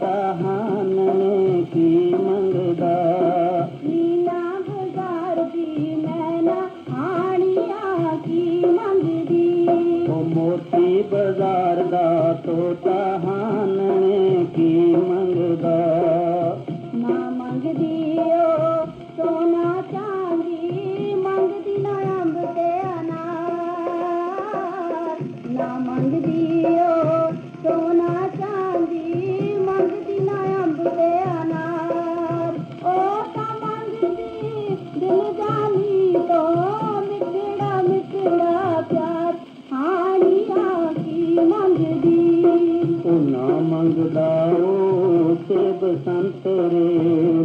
ਕਹਾਨ ਕੀ ਮੰਗਦਾ? ਨੀਨਾ ਗੁਜ਼ਾਰ ਦੀ ਮੈਨਾ ਆਣੀਆਂ ਕੀ ਮੰਗਦੀ? ਉਹ ਮੋਤੀ ਬਾਜ਼ਾਰ ਦਾ ਤੋਤਾ ਹਾਨ ਕੀ ਮੰਗਦਾ? ਨਾ ਮੰਗਦੀ ਓ ਸੋਨਾ ਚਾਂਦੀ ਮੰਗਦੀ ਨਾ ਅੰਬ ਤੇ ਅਨਾਰ। ਨਾ ਮੰਗਦੀ ਮੰਗਦੀ। ਉਹ ਨਾ ਮੰਗਦਾ, ਉਹ ਸੇਬ ਸੰਤਰੇ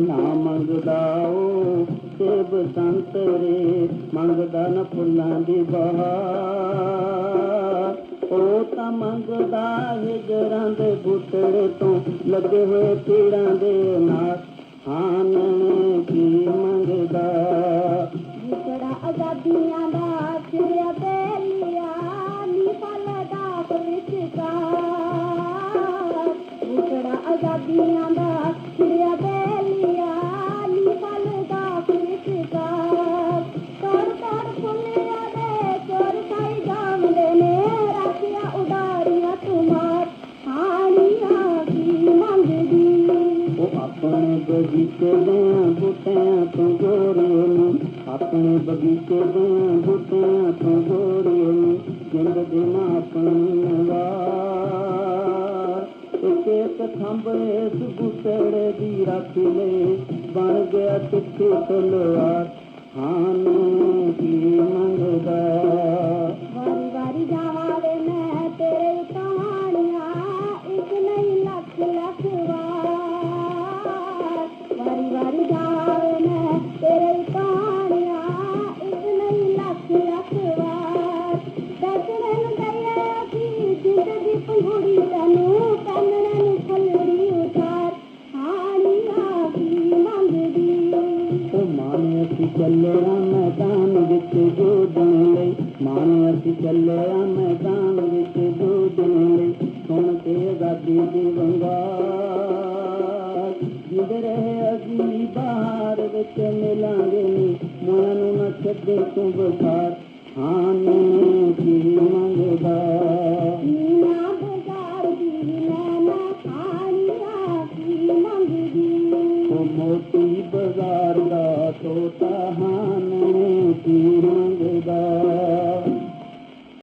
ਨਾ ਮੰਗਦਾ, ਉਹ ਸੇਬ ਸੰਤਰੇ ਮੰਗਦਾ ਨਾ ਫੁੱਲਾਂ ਦੀ ਬਹਾਰ। ਉਹ ਤਾਂ ਮੰਗਦਾ ਹਿਜਰਾਂ ਦੇ ਬੂਟੜੇ ਤੋਂ, ਲੱਗੇ ਹੋਏ ਪੀੜਾਂ ਦੇ ਨਾਲ ਹਾਨ ਕੀ ਮੰਗਦਾ। ਵਿਛੜਾ ਆਜ਼ਾਦੀਆਂ ਆਜ਼ਾਦੀਆਂ ਦਾ ਚਿੜਿਆ ਬੇਲੀਆ ਨੀ ਪਲਦਾ ਵਿਚਕਾਰ ਤੋੜ ਤੋੜ ਫੁੱਲਿਆ ਦੇ ਚੋਰ ਖਾਈ ਜਾਂਦੇ ਨੇ, ਰਾਖੀਆਂ ਉਡਾਰੀਆਂ ਤੁਮਾਰ ਹਾਣੀਆਂ ਕੀ ਮੰਗਦੀ। ਉਹ ਆਪਣੇ ਬਗੀਚੇ ਦੇ ਬੂਟਿਆਂ ਤੋਂ ਗੋਰੇ ਨੂੰ। ਆਪਣੇ ਬਗੀਚੇ ਦੇ ਬੂਟਿਆਂ ਤੋਂ ਗੋਰੇ ਨੂੰ। ਜਿੰਦ ਦੇ गुसे जी ਬਣ में बण गुटू ਚੱਲਿਆ ਮੈਦਾਨ ਵਿੱਚ ਜੋਦਣ ਲਈ ਮਾਨੇ ਅਸੀਂ ਚੱਲਿਆ ਮੈਦਾਨ ਵਿੱਚ ਜੋਦਣ ਲਈ ਸੁਣ ਕੇ ਆਜ਼ਾਦੀ ਦੀ ਵੰਗਾਰ ਜਿਦ ਰਹੇ ਅਸੀਂ ਬਾਹਰ ਵਿੱਚ ਮਿਲਾਂਗੇ ਨੀ ਮਨ ਨੂੰ ਨਾ ਛੱਡੇ ਤੂੰ ਬਸਾਰ ਹਾਨ त हाणे की मंग